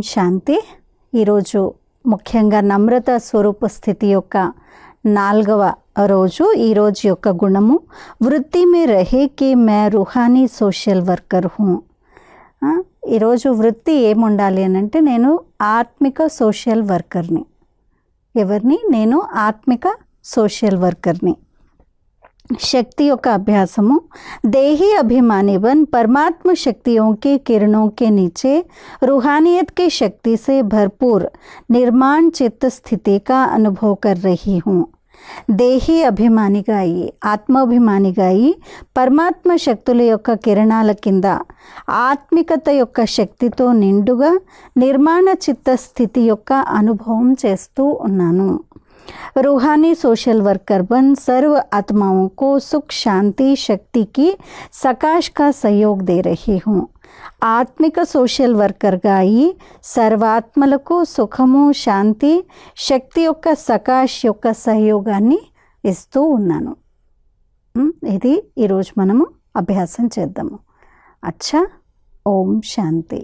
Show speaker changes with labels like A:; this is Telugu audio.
A: శాంతి. ఈరోజు ముఖ్యంగా నమ్రత స్వరూప స్థితి యొక్క నాలుగవ రోజు ఈరోజు యొక్క గుణము వృత్తి మే రహేకి మే రుహానీ సోషల్ వర్కర్ హూ. ఈరోజు వృత్తి ఏముండాలి అని అంటే నేను ఆత్మిక సోషల్ వర్కర్ని. ఎవరిని? నేను ఆత్మిక సోషల్ వర్కర్ని. शक्ति యొక్క अभ्यासमु देही अभिमानी बन परमात्म शक्तियों के किरणों के नीचे रूहानियत की शक्ति से भरपूर निर्माण चित्त स्थिति का अनुभव कर रही हूँ దేహి అభిమానిగా అయ్యి ఆత్మాభిమానిగా అయ్యి పరమాత్మ శక్తుల యొక్క కిరణాల కింద ఆత్మికత యొక్క శక్తితో నిండుగా నిర్మాణ చిత్త స్థితి యొక్క అనుభవం చేస్తూ ఉన్నాను रूहानी सोशल वर्कर बन सर्व आत्माओं को सुख शांति शक्ति की सकाश का सहयोग दे रही हूँ ఆత్మిక సోషల్ వర్కర్గా అయి సర్వాత్మలకు సుఖము శాంతి శక్తి యొక్క సకాష్ యొక్క సహయోగాన్ని ఇస్తూ ఉన్నాను ఉమ్, ఇది ఈరోజు మనము అభ్యాసం చేద్దాము అచ్చా ఓం శాంతి